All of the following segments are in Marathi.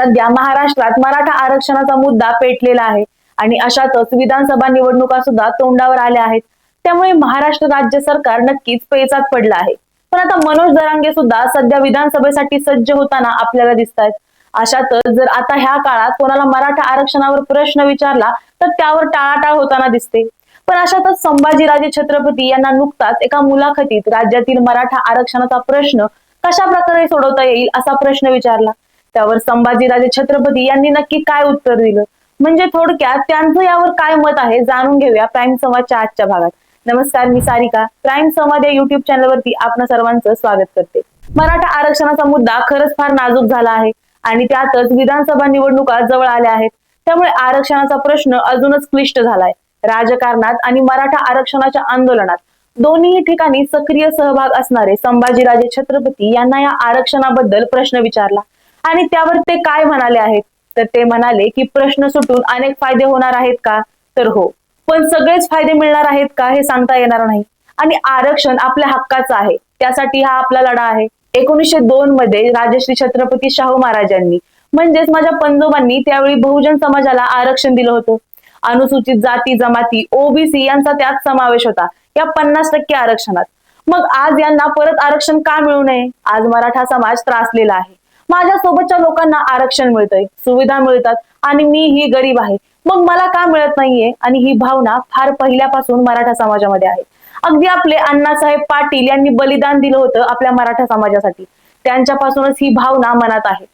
सध्या महाराष्ट्रात मराठा आरक्षणाचा मुद्दा पेटलेला आहे. आणि अशातच विधानसभा निवडणुका सुद्धा तोंडावर आल्या आहेत. त्यामुळे महाराष्ट्र राज्य सरकार नक्कीच पेचात पडलं आहे. पण आता मनोज दरांगे सुद्धा सध्या विधानसभेसाठी सज्ज होताना आपल्याला दिसत आहेत अशातच जर आता ह्या काळात कोणाला मराठा आरक्षणावर प्रश्न विचारला तर त्यावर टाळाटाळ होताना दिसते. पण अशातच संभाजीराजे छत्रपती यांना नुकताच एका मुलाखतीत राज्यातील मराठा आरक्षणाचा प्रश्न कशा प्रकारे सोडवता येईल असा प्रश्न विचारला. त्यावर संभाजीराजे छत्रपती यांनी नक्की काय उत्तर दिलं? म्हणजे थोडक्यात त्यांचं यावर काय मत आहे जाणून घेऊया प्राईम संवादच्या आजच्या भागात. नमस्कार मी सारिका. प्राईम संवाद या युट्यूब चॅनलवरती आपण सर्वांचं स्वागत करते. मराठा आरक्षणाचा मुद्दा खरंच फार नाजूक झाला आहे आणि त्यातच विधानसभा निवडणुका जवळ आल्या आहेत. त्यामुळे आरक्षणाचा प्रश्न अजूनच क्लिष्ट झालाय. राजकारणात आणि मराठा आरक्षणाच्या आंदोलनात दोन्ही ठिकाणी सक्रिय सहभाग असणारे संभाजीराजे छत्रपती यांना या आरक्षणाबद्दल प्रश्न विचारला. आणि त्यावर ते काय म्हणाले आहेत? तर ते म्हणाले की प्रश्न सुटून अनेक फायदे होणार आहेत का? तर हो. पण सगळेच फायदे मिळणार आहेत का हे सांगता येणार नाही. आणि आरक्षण आपल्या हक्काचं आहे. त्यासाठी हा आपला लढा आहे. एकोणीसशे दोन मध्ये राजश्री छत्रपती शाहू महाराजांनी म्हणजेच माझ्या पंजोबांनी त्यावेळी बहुजन समाजाला आरक्षण दिलं होतं. अनुसूचित जाती जमाती ओबीसी यांचा त्यात समावेश होता. या पन्नास टक्के आरक्षणात. मग आज यांना परत आरक्षण का मिळू नये? आज मराठा समाज त्रासलेला आहे. माझ्या सोबतच्या लोकांना आरक्षण मिळतंय सुविधा मिळतात आणि मी ही गरीब आहे. मग मला का मिळत नाहीये? आणि ही भावना फार पहिल्यापासून मराठा समाजामध्ये आहे. अगदी आपले अण्णासाहेब पाटील यांनी बलिदान दिलं होतं आपल्या मराठा समाजासाठी. त्यांच्यापासूनच ही भावना मनात आहे.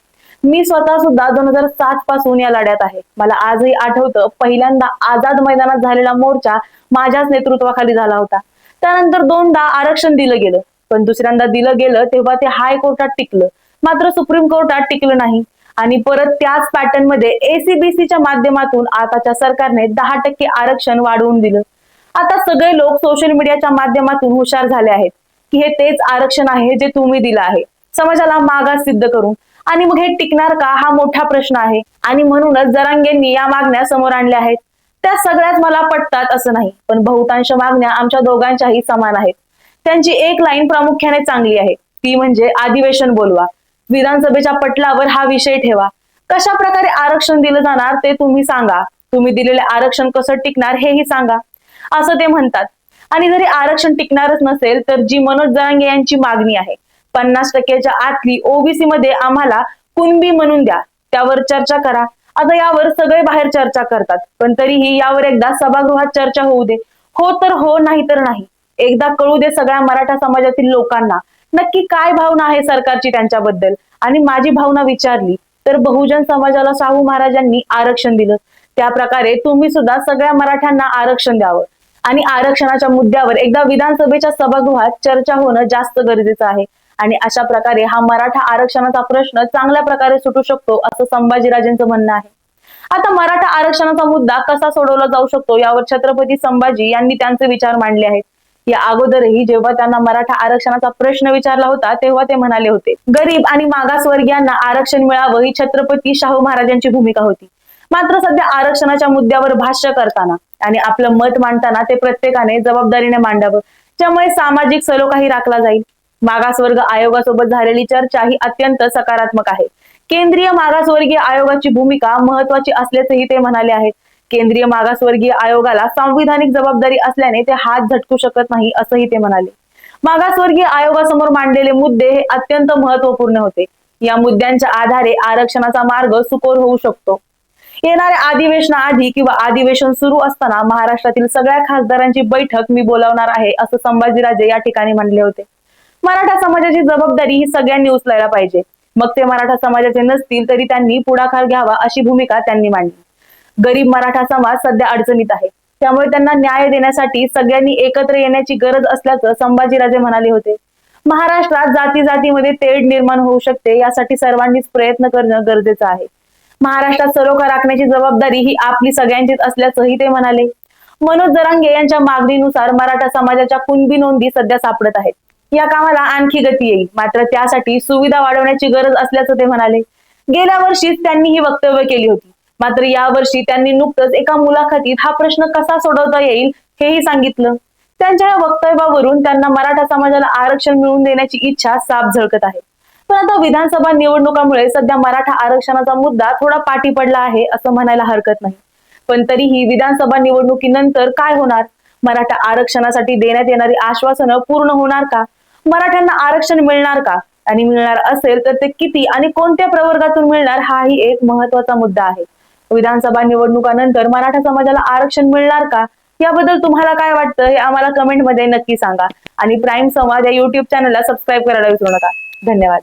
मी स्वतः सुद्धा दोन हजार सात पासून या लढ्यात आहे. मला आजही आठवतं पहिल्यांदा आझाद मैदानात झालेला मोर्चा माझ्याच नेतृत्वाखाली झाला होता. त्यानंतर दोनदा आरक्षण दिलं गेलं. पण दुसऱ्यांदा दिलं गेलं तेव्हा ते हायकोर्टात टिकलं. मात्र सुप्रीम कोर्टात टिकलं नाही. आणि परत त्याच पॅटर्नमध्ये एसीबीसीच्या माध्यमातून आताच्या सरकारने दहा टक्के आरक्षण वाढवून दिलं. आता सगळे लोक सोशल मीडियाच्या माध्यमातून हुशार झाले आहेत. की हे तेच आरक्षण आहे जे तुम्ही दिलं आहे. समाजाला मागास सिद्ध करून. आणि मग हे टिकणार का? हा मोठा प्रश्न आहे. आणि म्हणूनच जरांगेंनी या मागण्या समोर आणल्या आहेत. त्या सगळ्याच मला पटतात असं नाही. पण बहुतांश मागण्या आमच्या दोघांच्याही समान आहेत. त्यांची एक लाईन प्रामुख्याने चांगली आहे. ती म्हणजे अधिवेशन बोलवा. विधानसभेच्या पटलावर हा विषय ठेवा. कशा प्रकारे आरक्षण दिलं जाणार ते तुम्ही सांगा. तुम्ही दिलेले आरक्षण कसं टिकणार हेही सांगा. असं ते म्हणतात. आणि जरी आरक्षण टिकणारच नसेल तर जी मनोज जरांगे यांची मागणी आहे. पन्नास टक्क्याच्या आतली ओबीसी मध्ये आम्हाला कुणबी म्हणून द्या. त्यावर चर्चा करा. आता यावर सगळे बाहेर चर्चा करतात. पण तरीही यावर एकदा सभागृहात चर्चा होऊ दे. हो तर हो नाही तर नाही. एकदा कळू दे सगळ्या मराठा समाजातील लोकांना. नक्की काय भावना आहे सरकारची त्यांच्याबद्दल? आणि माझी भावना विचारली तर बहुजन समाजाला शाहू महाराजांनी आरक्षण दिलं. त्या प्रकारे तुम्ही सुद्धा सगळ्या मराठ्यांना आरक्षण द्यावं. आणि आरक्षणाच्या मुद्द्यावर एकदा विधानसभेच्या सभागृहात चर्चा होणं जास्त गरजेचं आहे. आणि अशा प्रकारे हा मराठा आरक्षणाचा प्रश्न चांगल्या प्रकारे सुटू शकतो असं संभाजीराजेंचं म्हणणं आहे. आता मराठा आरक्षणाचा मुद्दा कसा सोडवला जाऊ शकतो यावर छत्रपती संभाजी यांनी त्यांचे विचार मांडले आहेत. या अगोदरही जेव्हा त्यांना मराठा आरक्षणाचा प्रश्न विचारला होता तेव्हा ते म्हणाले होते गरीब आणि मागासवर्गीयांना आरक्षण मिळावं ही छत्रपती शाहू महाराजांची भूमिका होती. मात्र सध्या आरक्षणाच्या मुद्द्यावर भाष्य करताना आणि आपलं मत मांडताना ते प्रत्येकाने जबाबदारीने मांडावं. ज्यामुळे सामाजिक सलोखाही राखला जाईल. मागासवर्ग आयोगासोबत झालेली चर्चा ही अत्यंत सकारात्मक आहे. केंद्रीय मागासवर्गीय आयोगाची भूमिका महत्वाची असल्याचंही ते म्हणाले आहेत. केंद्रीय मागासवर्गीय आयोगाला संविधानिक जबाबदारी असल्याने ते हात झटकू शकत नाही असंही ते म्हणाले. मागासवर्गीय आयोगासमोर मांडलेले मुद्दे हे अत्यंत महत्त्वपूर्ण होते. या मुद्द्यांच्या आधारे आरक्षणाचा मार्ग सुकोर होऊ शकतो. येणाऱ्या अधिवेशनाआधी किंवा अधिवेशन सुरू असताना महाराष्ट्रातील सगळ्या खासदारांची बैठक मी बोलावणार आहे असं संभाजीराजे या ठिकाणी म्हणले होते. मराठा समाजाची जबाबदारी ही सगळ्यांनी उचलायला पाहिजे. मग ते मराठा समाजाचे नसतील तरी त्यांनी पुढाकार घ्यावा अशी भूमिका त्यांनी मांडली. गरीब मराठा समाज सध्या अडचणीत आहे. त्यामुळे त्यांना न्याय देण्यासाठी सगळ्यांनी एकत्र येण्याची गरज असल्याचं संभाजीराजे म्हणाले होते. महाराष्ट्रात जाती जातीमध्ये तेढ निर्माण होऊ शकते यासाठी सर्वांनीच प्रयत्न करणं गरजेचं आहे. महाराष्ट्रात सरोखा राखण्याची जबाबदारी ही आपली सगळ्यांचीच असल्याचंही ते म्हणाले. मनोज जरांगे यांच्या मागणीनुसार मराठा समाजाच्या कुणबी नोंदी सध्या सापडत आहेत. या कामाला आणखी गती येईल मात्र त्यासाठी सुविधा वाढवण्याची गरज असल्याचं ते म्हणाले. गेल्या वर्षीच त्यांनी ही वक्तव्य केली होती. मात्र यावर्षी त्यांनी नुकतंच एका मुलाखतीत हा प्रश्न कसा सोडवता येईल हेही सांगितलं. त्यांच्या या वक्तव्यावरून त्यांना मराठा समाजाला आरक्षण मिळवून देण्याची इच्छा साफ झळकत आहे. पण आता विधानसभा निवडणुकामुळे सध्या मराठा आरक्षणाचा मुद्दा थोडा पाठी पडला आहे असं म्हणायला हरकत नाही. पण तरीही विधानसभा निवडणुकीनंतर काय होणार? मराठा आरक्षणासाठी देण्यात येणारी आश्वासनं पूर्ण होणार का? मराठ्यांना आरक्षण मिळणार का? आणि मिळणार असेल तर ते किती आणि कोणत्या प्रवर्गातून मिळणार हाही एक महत्त्वाचा मुद्दा आहे. विधानसभा निवडणुकानंतर मराठा समाजाला आरक्षण मिळणार का? याबद्दल तुम्हाला काय वाटतं हे आम्हाला कमेंटमध्ये नक्की सांगा. आणि प्राईम समाज या युट्यूब चॅनलला सबस्क्राईब करायला विसरू नका. धन्यवाद.